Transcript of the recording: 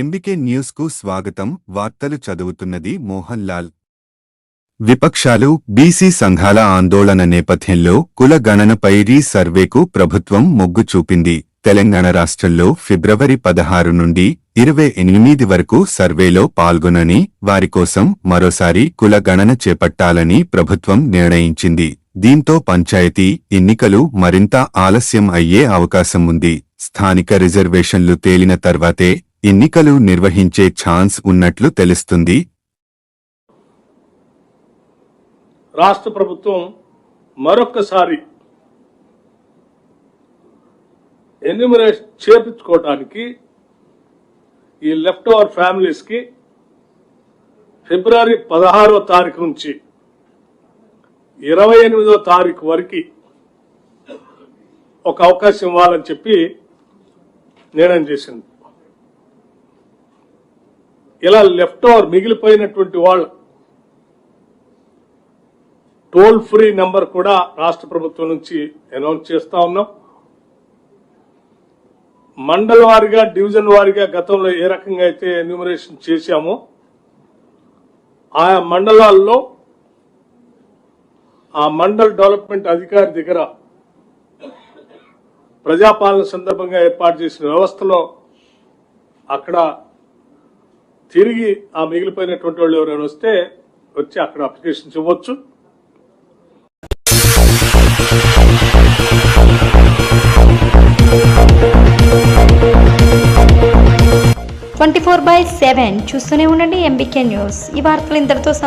MBK న్యూస్కు స్వాగతం. వార్తలు చదువుతున్నది మోహన్ లాల్ విపక్షాలు బీసీ సంఘాల ఆందోళన నేపథ్యంలో కుల గణనపై రీ సర్వేకు ప్రభుత్వం మొగ్గు చూపింది. తెలంగాణ రాష్ట్రంలో ఫిబ్రవరి పదహారు నుండి ఇరవై ఎనిమిది వరకు సర్వేలో పాల్గొనని వారి కోసం మరోసారి కుల గణన చేపట్టాలని ప్రభుత్వం నిర్ణయించింది. దీంతో పంచాయతీ ఎన్నికలు మరింత ఆలస్యం అయ్యే అవకాశం ఉంది. స్థానిక రిజర్వేషన్లు తేలిన తర్వాతే ఎన్నికలు నిర్వహించే ఛాన్స్ ఉన్నట్లు తెలుస్తుంది. రాష్ట్ర ప్రభుత్వం మరొకసారి ఎన్యూమరేషన్ చేపించుకోవటానికి ఈ లెఫ్ట్ ఓవర్ ఫ్యామిలీస్కి ఫిబ్రవరి పదహారో తారీఖు నుంచి ఇరవై ఎనిమిదో తారీఖు వరకు ఒక అవకాశం ఇవ్వాలని చెప్పి నిర్ణయం చేసింది. ఇలా లెఫ్ట్ ఓవర్ మిగిలిపోయినటువంటి వాళ్ళు టోల్ ఫ్రీ నెంబర్ కూడా రాష్ట్ర ప్రభుత్వం నుంచి అనౌన్స్ చేస్తా ఉన్నాం. మండల వారిగా డివిజన్ వారిగా గతంలో ఏ రకంగా అయితే ఎన్యూమరేషన్ చేశామో ఆయా మండలాల్లో ఆ మండల్ డెవలప్మెంట్ అధికారి దగ్గర ప్రజాపాలన సందర్భంగా ఏర్పాటు చేసిన వ్యవస్థలో అక్కడ తిరిగి ఆ మిగిలిపోయినటువంటి వాళ్ళు ఎవరైనా వస్తే వచ్చి అక్కడ అప్లికేషన్స్ ఇవ్వచ్చు. ట్వంటీ ఫోర్ బై సెవెన్ చూస్తూనే ఉండండి ఎంబీకే న్యూస్ ఈ వార్తలు ఇంతటితో